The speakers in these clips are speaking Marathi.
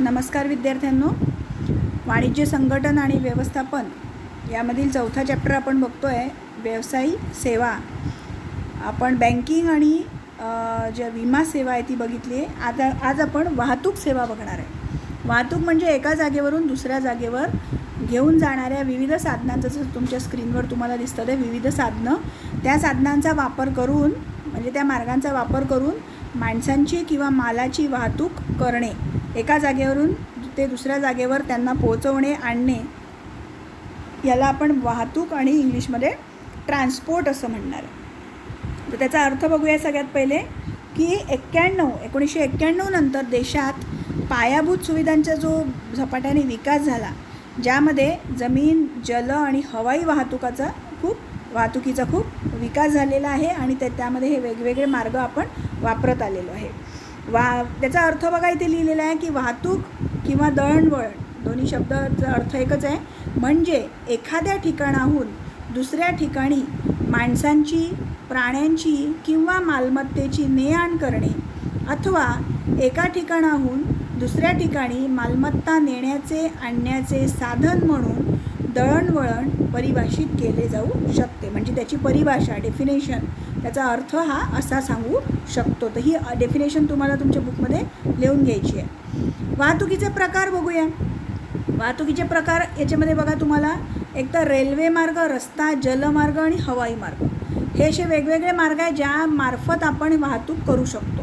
नमस्कार विद्यार्थ्यांनो. वाणिज्य संघटन आणि व्यवस्थापन यामधील चौथा चॅप्टर आपण बघतो आहे व्यवसायी सेवा. आपण बँकिंग आणि ज्या विमा सेवा आहे ती बघितली आहे. आता आज आपण वाहतूक सेवा बघणार आहे. वाहतूक म्हणजे एका जागेवरून दुसऱ्या जागेवर घेऊन जाणाऱ्या विविध साधनांचं जसं तुमच्या स्क्रीनवर तुम्हाला दिसतं ते विविध साधनं. त्या साधनांचा वापर करून म्हणजे त्या मार्गांचा वापर करून माणसांची किंवा मालाची वाहतूक करणे. एका जागेवरून ते दुसऱ्या जागेवर त्यांना पोहोचवणे आणणे याला आपण वाहतूक आणि इंग्लिशमध्ये ट्रान्सपोर्ट असं म्हणणार. आहे तर त्याचा अर्थ बघूया सगळ्यात पहिले की एक्क्याण्णव एकोणीसशे एक्क्याण्णव नंतर देशात पायाभूत सुविधांचा जो झपाट्याने विकास झाला ज्यामध्ये जमीन जल आणि हवाई वाहतुकाचा खूप वाहतुकीचा खूप विकास झालेला आहे आणि ते त्यामध्ये हे वेगवेगळे मार्ग आपण वापरत आलेलो आहे. वा त्याचा अर्थ बघा इथे लिहिलेला आहे की वाहतूक किंवा दळणवळण दोन्ही शब्दाचा अर्थ एकच आहे. म्हणजे एखाद्या ठिकाणाहून दुसऱ्या ठिकाणी माणसांची प्राण्यांची किंवा मालमत्तेची ने आण करणे अथवा एका ठिकाणाहून दुसऱ्या ठिकाणी मालमत्ता नेण्याचे आणण्याचे साधन म्हणून दळणवळण परिभाषित केले जाऊ शकते. म्हणजे त्याची परिभाषा डेफिनेशन त्याचा अर्थ हा असा सांगू शकतो. तर ही डेफिनेशन तुम्हाला तुमच्या बुकमध्ये लिहून घ्यायची आहे. वाहतुकीचे प्रकार बघूया. वाहतुकीचे प्रकार याच्यामध्ये बघा तुम्हाला एक तर रेल्वे मार्ग रस्ता जलमार्ग आणि हवाई मार्ग. हे असे वेगवेगळे मार्ग आहे ज्यामार्फत आपण वाहतूक करू शकतो.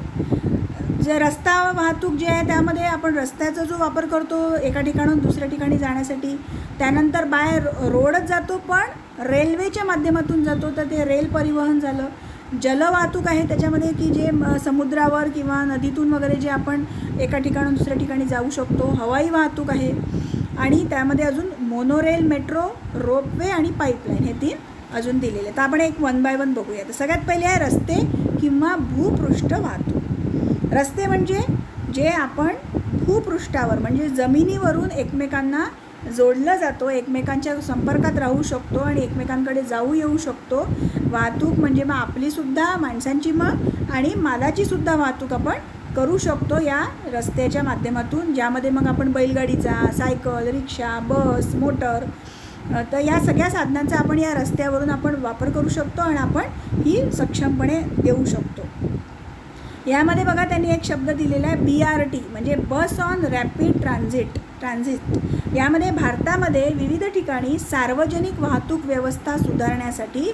जे रस्ता वाहतूक जे आहे त्यामध्ये आपण रस्त्याचा जो वापर करतो एका ठिकाणून दुसऱ्या ठिकाणी जाण्यासाठी त्यानंतर बाय रोडच जातो पण रेल्वेच्या माध्यमातून जातो तर ते रेल परिवहन झालं. जलवाहतूक आहे त्याच्यामध्ये की जे म- समुद्रावर किंवा नदीतून वगैरे जे आपण एका ठिकाणून दुसऱ्या ठिकाणी जाऊ शकतो हवाई वाहतूक आहे. आणि त्यामध्ये अजून मोनोरेल मेट्रो रोपवे आणि पाईपलाईन हे तीन अजून दिलेले तर आपण एक वन बाय वन बघूया. तर सगळ्यात पहिले आहे रस्ते किंवा भूपृष्ठ वाहतूक. रस्ते म्हणजे जे आपण भूपृष्ठावर म्हणजे जमिनीवरून एकमेकांना जोडलं जातो एकमेकांच्या संपर्कात राहू शकतो आणि एकमेकांकडे जाऊ येऊ शकतो. वाहतूक म्हणजे मग आपलीसुद्धा माणसांची मग आणि मालाचीसुद्धा वाहतूक आपण करू शकतो या रस्त्याच्या माध्यमातून ज्यामध्ये मग आपण बैलगाडीचा सायकल रिक्षा बस मोटर तर या सगळ्या साधनांचा आपण या रस्त्यावरून आपण वापर करू शकतो आणि आपण ही सक्षमपणे देऊ शकतो. यामध्ये बघा त्यांनी एक शब्द दिलेला आहे बी आर टी म्हणजे bus on rapid transit transit. यामध्ये भारतामध्ये विविध ठिकाणी सार्वजनिक वाहतूक व्यवस्था सुधारण्यासाठी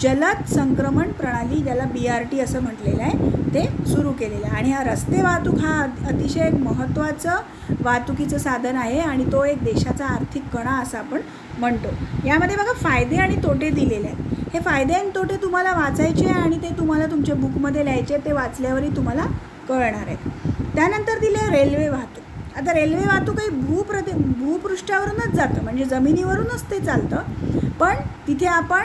जलद संक्रमण प्रणाली ज्याला बी आर टी असं म्हटलेलं आहे ते सुरू केलेलं आहे. आणि हा रस्ते वाहतूक हा अतिशय एक महत्त्वाचं वाहतुकीचं साधन आहे आणि तो एक देशाचा आर्थिक कणा असं आपण म्हणतो. यामध्ये बघा फायदे आणि तोटे दिलेले आहेत. हे फायदे आणि तोटे तुम्हाला वाचायचे आहे आणि ते तुम्हाला तुमच्या बुकमध्ये लिहायचे ते वाचल्यावरही तुम्हाला कळणार आहेत त्यानंतर दिले रेल्वे वाहतूक. आता रेल्वे वाहतूक काही भूप्रदे भूपृष्ठावरूनच जातं म्हणजे जमिनीवरूनच ते चालतं. पण तिथे आपण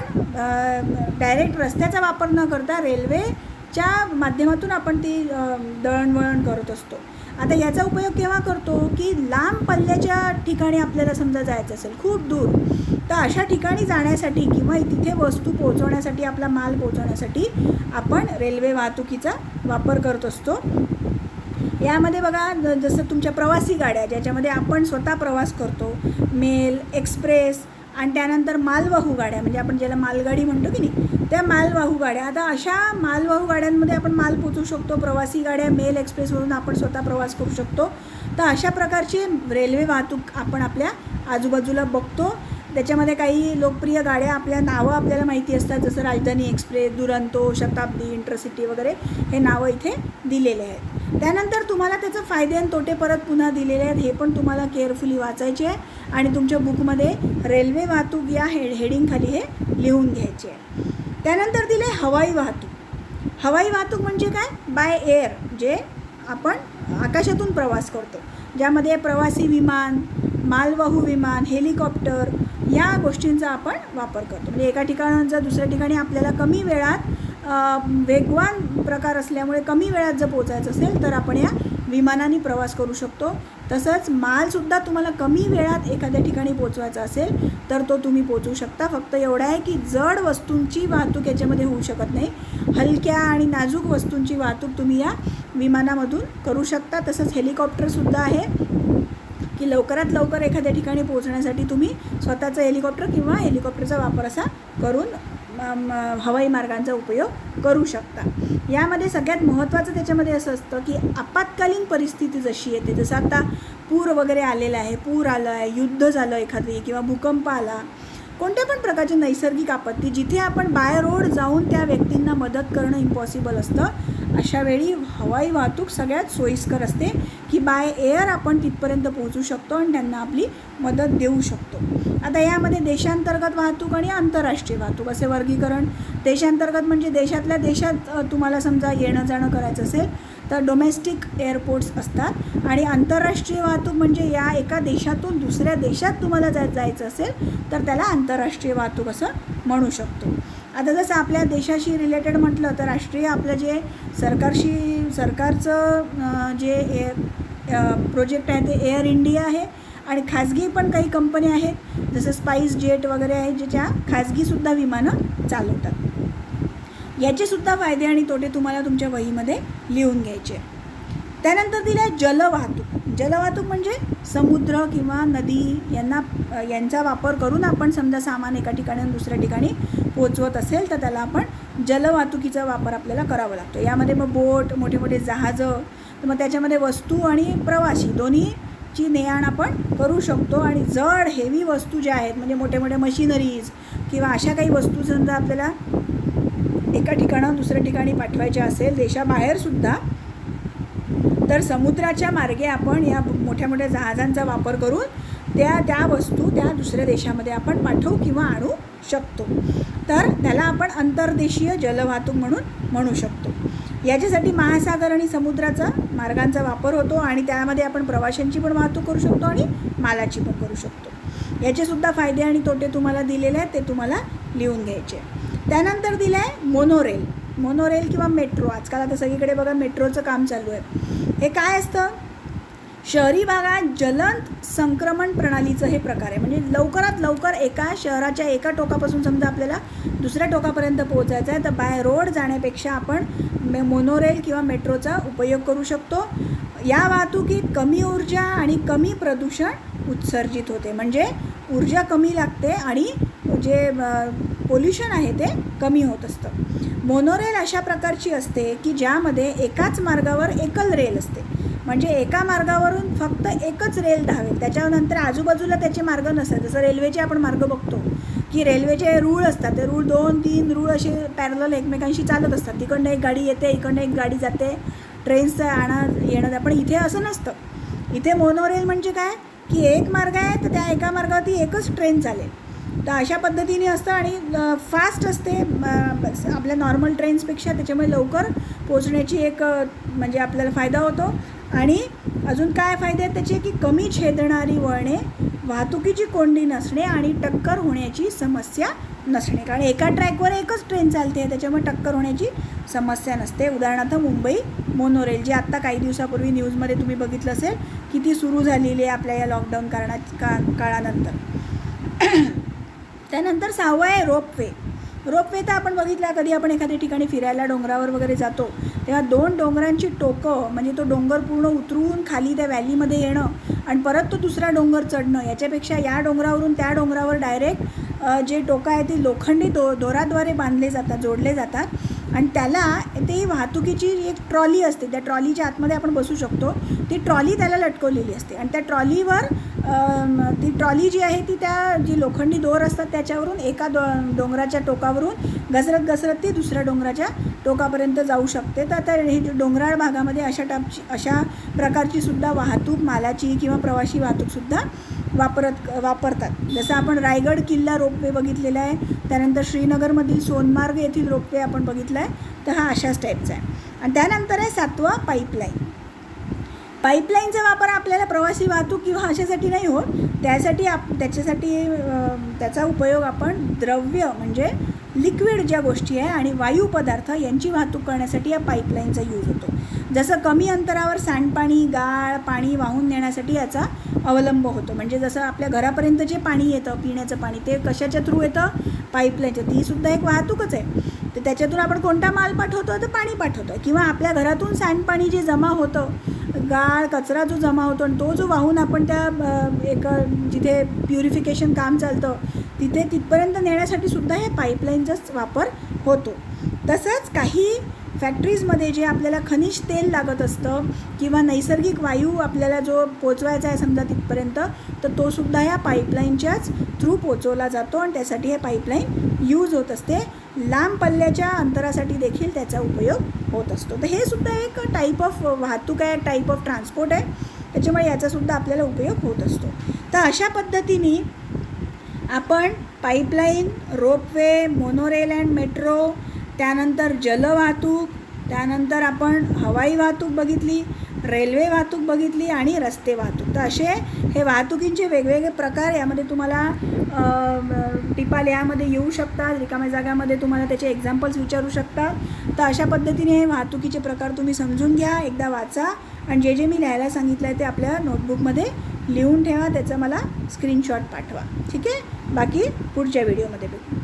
डायरेक्ट रस्त्याचा वापर न करता रेल्वेच्या माध्यमातून आपण ती दळणवळण करत असतो. आता याचा उपयोग केव्हा करतो की लांब पल्ल्याच्या ठिकाणी आपल्याला समजा जायचं असेल खूप दूर. तर अशा ठिकाणी जाण्यासाठी किंवा तिथे वस्तू पोहोचवण्यासाठी आपला माल पोहोचवण्यासाठी आपण रेल्वे वाहतुकीचा वापर करत असतो. यामध्ये बघा जसं तुमच्या प्रवासी गाड्या ज्याच्यामध्ये आपण स्वतः प्रवास करतो मेल एक्सप्रेस आणि त्यानंतर मालवाहू गाड्या म्हणजे आपण ज्याला मालगाडी म्हणतो की नाही त्या मालवाहू गाड्या. आता अशा मालवाहू गाड्यांमध्ये आपण माल पोचवू शकतो प्रवासी गाड्या मेल एक्सप्रेसवरून आपण स्वतः प्रवास करू शकतो. तर अशा प्रकारची रेल्वे वाहतूक आपण आपल्या आजूबाजूला बघतो. त्याच्यामध्ये काही लोकप्रिय गाड्या आपल्या नावं आपल्याला माहिती असतात जसं राजधानी एक्सप्रेस दुरंतो शताब्दी इंटरसिटी वगैरे हे नावं इथे दिलेले आहेत. त्यानंतर तुम्हाला त्याचे फायदे आणि तोटे परत पुन्हा दिलेले आहेत हे पण तुम्हाला केअरफुली वाचायचे आहे आणि तुमच्या बुकमध्ये रेल्वे वाहतूक या हेड हेडिंगखाली हे लिहून घ्यायचे आहे. त्यानंतर दिले हवाई वाहतूक. हवाई वाहतूक म्हणजे काय? बाय एअर जे आपण आकाशातून प्रवास करतो. ज्यामध्ये प्रवासी विमान मालवाहू विमान हेलिकॉप्टर या गोष्टींचा आपण वापर करतो. म्हणजे एका ठिकाणाचा दुसऱ्या ठिकाणी आपल्याला कमी वेळात वेगवान प्रकार असल्यामुळे कमी वेळात जर पोचायचं असेल तर आपण या विमानाने प्रवास करू शकतो. तसंच मालसुद्धा तुम्हाला कमी वेळात एखाद्या ठिकाणी पोचवायचा असेल तर तो तुम्ही पोचवू शकता. फक्त एवढं आहे की जड वस्तूंची वाहतूक याच्यामध्ये होऊ शकत नाही. हलक्या आणि नाजूक वस्तूंची वाहतूक तुम्ही या विमानामधून करू शकता. तसंच हेलिकॉप्टरसुद्धा आहे. की लवकरात लवकर एखाद्या ठिकाणी पोहोचण्यासाठी तुम्ही स्वतःचं हेलिकॉप्टर किंवा हेलिकॉप्टरचा वापर असा करून म- हवाई मार्गांचा उपयोग करू शकता. यामध्ये सगळ्यात महत्त्वाचं त्याच्यामध्ये असं असतं की आपत्कालीन परिस्थिती जशी येते जसं आता पूर वगैरे आलेला आहे पूर आलं आहे युद्ध झालं एखादी किंवा भूकंप आला कोणत्या पण प्रकारची नैसर्गिक आपत्ती जिथे आपण बाय रोड जाऊन त्या व्यक्तींना मदत करणं इम्पॉसिबल असतं. अशा वेळी हवाई वाहतूक सगळ्यात सोयीस्कर असते की बाय एअर आपण तिथपर्यंत पोहोचू शकतो आणि त्यांना आपली मदत देऊ शकतो. आता यामध्ये देशांतर्गत वाहतूक आणि आंतरराष्ट्रीय वाहतूक असे वर्गीकरण. देशांतर्गत म्हणजे देशातल्या देशात तुम्हाला समजा येणं जाणं करायचं असेल तर डोमेस्टिक एअरपोर्ट्स असतात. आणि आंतरराष्ट्रीय वाहतूक म्हणजे या एका देशातून दुसऱ्या देशात तुम्हाला जा जायचं असेल तर त्याला आंतरराष्ट्रीय वाहतूक असं म्हणू शकतो. आता जसं आपल्या देशाशी रिलेटेड म्हटलं तर राष्ट्रीय आपलं जे सरकारशी सरकारचं जे ए प्रोजेक्ट आहे ते एअर इंडिया आहे आणि खाजगी पण काही कंपन्या आहेत. जसं स्पाईस जेट वगैरे आहेत ज्याच्या खाजगीसुद्धा विमानं चालवतात. याचेसुद्धा फायदे आणि तोटे तुम्हाला तुमच्या वहीमध्ये लिहून घ्यायचे. त्यानंतर दिल्या जलवाहतूक. जलवाहतूक म्हणजे समुद्र किंवा नदी यांना यांचा वापर करून आपण समजा सामान एका ठिकाणी दुसऱ्या ठिकाणी पोचवत असेल तर त्याला आपण जलवाहतुकीचा वापर आपल्याला करावा लागतो. यामध्ये मग बोट मोठे मोठे जहाजं तर मग त्याच्यामध्ये वस्तू आणि प्रवासी दोन्हीची नेआण आपण करू शकतो. आणि जड हेवी वस्तू ज्या आहेत म्हणजे मोठे मोठे मशिनरीज किंवा अशा काही वस्तू समजा आपल्याला एका ठिकाणाहून दुसऱ्या ठिकाणी पाठवायच्या असेल देशाबाहेरसुद्धा तर समुद्राच्या मार्गे आपण या मोठ्या मोठ्या जहाजांचा वापर करून त्या त्या वस्तू त्या दुसऱ्या देशामध्ये आपण पाठवू किंवा आणू शकतो. तर त्याला आपण अंतर्देशीय जलवाहतूक म्हणून म्हणू शकतो. याच्यासाठी महासागर आणि समुद्राचा मार्गांचा वापर होतो आणि त्यामध्ये आपण प्रवाशांची पण वाहतूक करू शकतो आणि मालाची पण करू शकतो. याचेसुद्धा फायदे आणि तोटे तुम्हाला दिलेले आहेत ते तुम्हाला लिहून घ्यायचे त्यानंतर दिलं आहे मोनोरेल मोनोरेल किंवा मेट्रो आजकाल आता सगळीकडे बघा मेट्रोचं काम चालू आहे. हे काय असतं? शहरी भागात जलंत संक्रमण प्रणालीचं हे प्रकार आहे. म्हणजे लवकरात लवकर एका शहराच्या एका टोकापासून समजा आपल्याला दुसऱ्या टोकापर्यंत पोहोचायचं आहे तर बाय रोड जाण्यापेक्षा आपण मे मोनोरेल किंवा मेट्रोचा उपयोग करू शकतो. या वाहतुकीत कमी ऊर्जा आणि कमी प्रदूषण उत्सर्जित होते. म्हणजे ऊर्जा कमी लागते आणि जे पोल्युशन आहे ते कमी होत असतं. मोनोरेल अशा प्रकारची असते की ज्यामध्ये एकाच मार्गावर एकल रेल असते. म्हणजे एका मार्गावरून फक्त एकच रेल धावेल. त्याच्यानंतर आजूबाजूला त्याचे मार्ग नसतात. जसं रेल्वेचे आपण मार्ग बघतो की रेल्वेचे रूळ असतात. ते रूळ दोन तीन रूळ असे पॅरल एकमेकांशी चालत असतात. तिकडनं एक गाडी येते इकडनं एक गाडी जाते. ट्रेन्सचं आणा येणं पण इथे असं नसतं. इथे मोनोरेल म्हणजे काय? की एक मार्ग आहे तर त्या एका मार्गावरती एकच ट्रेन चालेल. तर अशा पद्धतीने असतं आणि फास्ट असते. आपल्या नॉर्मल ट्रेन्सपेक्षा त्याच्यामुळे लवकर पोचण्याची एक म्हणजे आपल्याला फायदा होतो. आणि अजून काय फायदे आहेत त्याचे की कमी छेदणारी वळणे वाहतुकीची कोंडी नसणे आणि टक्कर होण्याची समस्या नसणे. कारण एका ट्रॅकवर एकच ट्रेन चालते त्याच्यामुळे टक्कर होण्याची समस्या नसते. उदाहरणार्थ मुंबई मोनोरेल जी आत्ता काही दिवसापूर्वी न्यूजमध्ये तुम्ही बघितलं असेल की ती सुरू झालेली आहे आपल्या या लॉकडाऊन कारणात का काळानंतर. त्यानंतर सहावं आहे रोपवे रोपवे तर आपण बघितला कधी आपण एखाद्या ठिकाणी फिरायला डोंगरावर वगैरे जातो तेव्हा दोन डोंगरांची टोकं म्हणजे तो डोंगर पूर्ण उतरून खाली त्या व्हॅलीमध्ये येणं आणि परत तो दुसरा डोंगर चढणं याच्यापेक्षा या डोंगरावरून त्या डोंगरावर डायरेक्ट जे टोकं आहे ती लोखंडी दो दोराद्वारे बांधले जातात जोडले जातात. आणि त्याला ते वाहतुकीची एक ट्रॉली असते त्या ट्रॉलीच्या आतमध्ये आपण बसू शकतो. ती ट्रॉली त्याला लटकवलेली असते आणि त्या ट्रॉलीवर ट्रॉली जी आहे ती त्या जी लोखंडी दोर असतात त्याच्यावरून एका दो डोंगराच्या टोकावरून घसरत घसरत ती दुसऱ्या डोंगराच्या टोकापर्यंत जाऊ शकते. तर आता हे डोंगराळ भागामध्ये अशा टापची अशा प्रकारची सुद्धा वाहतूक मालाची किंवा प्रवासी वाहतूकसुद्धा वापरत वापरतात. जसं आपण रायगड किल्ला रोपवे बघितलेला आहे त्यानंतर श्रीनगरमधील सोनमार्ग येथील रोपवे आपण बघितला आहे तर हा अशाच टाईपचा आहे. आणि त्यानंतर आहे सातवा पाईपलाईन पाईपलाईनचा वापर आपल्याला प्रवासी वाहतूक किंवा अशासाठी नाही होत. त्यासाठी आप त्याच्यासाठी त्याचा उपयोग आपण द्रव्य म्हणजे लिक्विड ज्या गोष्टी आहे आणि वायू पदार्थ यांची वाहतूक करण्यासाठी या पाईपलाईनचा यूज होतो. जसं कमी अंतरावर सांडपाणी गाळ पाणी वाहून नेण्यासाठी याचा अवलंब होतो. म्हणजे जसं आपल्या घरापर्यंत जे पाणी येतं पिण्याचं पाणी ते कशाच्या थ्रू येतं? पाईपलाईनच्या तीसुद्धा एक वाहतूकच आहे. तर त्याच्यातून आपण कोणता माल पाठवतो तर पाणी पाठवतो किंवा आपल्या घरातून सांडपाणी जे जमा होतं गाळ कचरा जो जमा होतो आणि तो जो वाहून आपण त्या एक जिथे प्युरिफिकेशन काम चालतं तिथे तिथपर्यंत नेण्यासाठी सुद्धा या पाईपलाईनचाच वापर होतो. तसंच काही फॅक्टरीजमध्ये जे आपल्याला खनिज तेल लागत असतं किंवा नैसर्गिक वायू आपल्याला जो पोचवायचा आहे समजा तिथपर्यंत तर तो सुद्धा या पाईपलाईनच्याच थ्रू पोचवला जातो आणि त्यासाठी हे पाईपलाईन यूज होत असते. लांब पल्ल्याच्या अंतरासाठी देखील त्याचा उपयोग होत असतो. तर हे सुद्धा एक टाईप ऑफ वाहतूक आहे टाईप ऑफ ट्रान्सपोर्ट आहे. त्याच्यामुळे याचासुद्धा आपल्याला उपयोग होत असतो. तर अशा पद्धतीने आपण pipeline ropeway monorail and metro त्यानंतर जलवाहतूक त्यानंतर आपण हवाई वाहतूक बघितली रेल्वे वाहतूक बघितली आणि रस्ते वाहतूक. तर असे हे वाहतुकींचे वेगवेगळे प्रकार यामध्ये तुम्हाला टिपाल यामध्ये येऊ शकतात रिकाम्या जागामध्ये तुम्हाला त्याचे एक्झाम्पल्स विचारू शकतात. तर अशा पद्धतीने हे वाहतुकीचे प्रकार तुम्ही समजून घ्या एकदा वाचा आणि जे जे मी लिहायला सांगितलं आहे ते आपल्या नोटबुकमध्ये लिहून ठेवा त्याचं मला स्क्रीनशॉट पाठवा. ठीक आहे? बाकी पुढच्या व्हिडिओमध्ये भेटू.